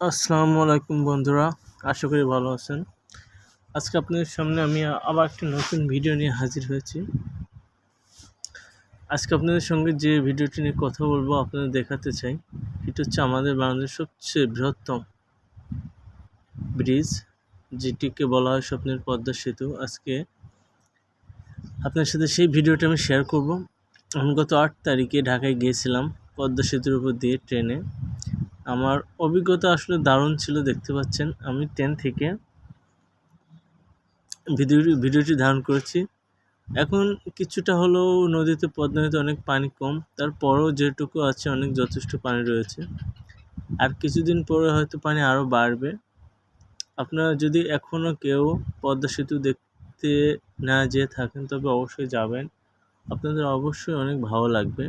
আসসালামু আলাইকুম বন্ধুরা, আশা করি ভালো আছেন। আজকে আপনাদের সামনে আমি আবার একটি নতুন ভিডিও নিয়ে হাজির হয়েছি। আজকে আপনাদের সঙ্গে যে ভিডিওটি নিয়ে কথা বলব, আপনাদের দেখাতে চাই। এটা হচ্ছে আমাদের বাংলাদেশের সবচেয়ে বৃহত্তম ব্রিজ, যেটিকে বলা হয় স্বপ্নের পদ্মা সেতু। আজকে আপনার সাথে সেই ভিডিওটা আমি শেয়ার করব। আমি গত আট তারিখে ঢাকায় গিয়েছিলাম পদ্মা সেতুর উপর দিয়ে ট্রেনে। আমার অভিজ্ঞতা আসলে দারুণ ছিল, দেখতে পাচ্ছেন। আমি টেন থেকে ভিডিওটি ভিডিওটি ধারণ করেছি। এখন কিছুটা হলেও নদীতে পদ্মা নদীতে অনেক পানি কম। তারপরও যেটুকু আছে, অনেক যথেষ্ট পানি রয়েছে। আর কিছুদিন পরে হয়তো পানি আরও বাড়বে। আপনারা যদি এখনও কেউ পদ্মা সেতু দেখতে না যেয়ে থাকেন, তবে অবশ্যই যাবেন। আপনাদের অবশ্যই অনেক ভালো লাগবে।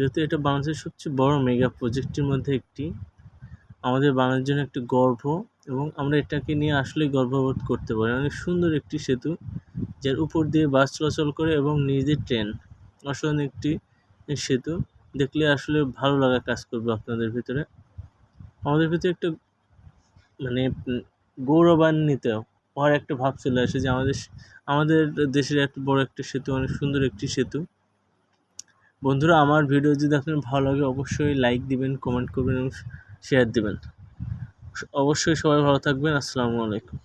যেহেতু এটা বাংলাদেশের সবচেয়ে বড় মেগা প্রজেক্টের মধ্যে একটি, আমাদের বাংলার জন্য একটি গর্ব এবং আমরা এটাকে নিয়ে আসলেই গর্ববোধ করতে পারি। অনেক সুন্দর একটি সেতু যার উপর দিয়ে বাস চলাচল করে এবং নিজের ট্রেন অসাধারণ একটি সেতু। দেখলে আসলে ভালো লাগা কাজ করবে আপনাদের ভিতরে। আমাদের ভিতরে একটা মানে গৌরবান্বিত হওয়ার একটা ভাব চলে আসে যে আমাদের আমাদের দেশের এত বড় একটা সেতু, অনেক সুন্দর একটি সেতু। বন্ধুরা, আমার ভিডিও যদি আপনার ভালো লাগে, অবশ্যই লাইক দিবেন কমেন্ট করবেন এবং শেয়ার দিবেন। অবশ্যই সবাই ভালো থাকবেন। আসসালামু আলাইকুম।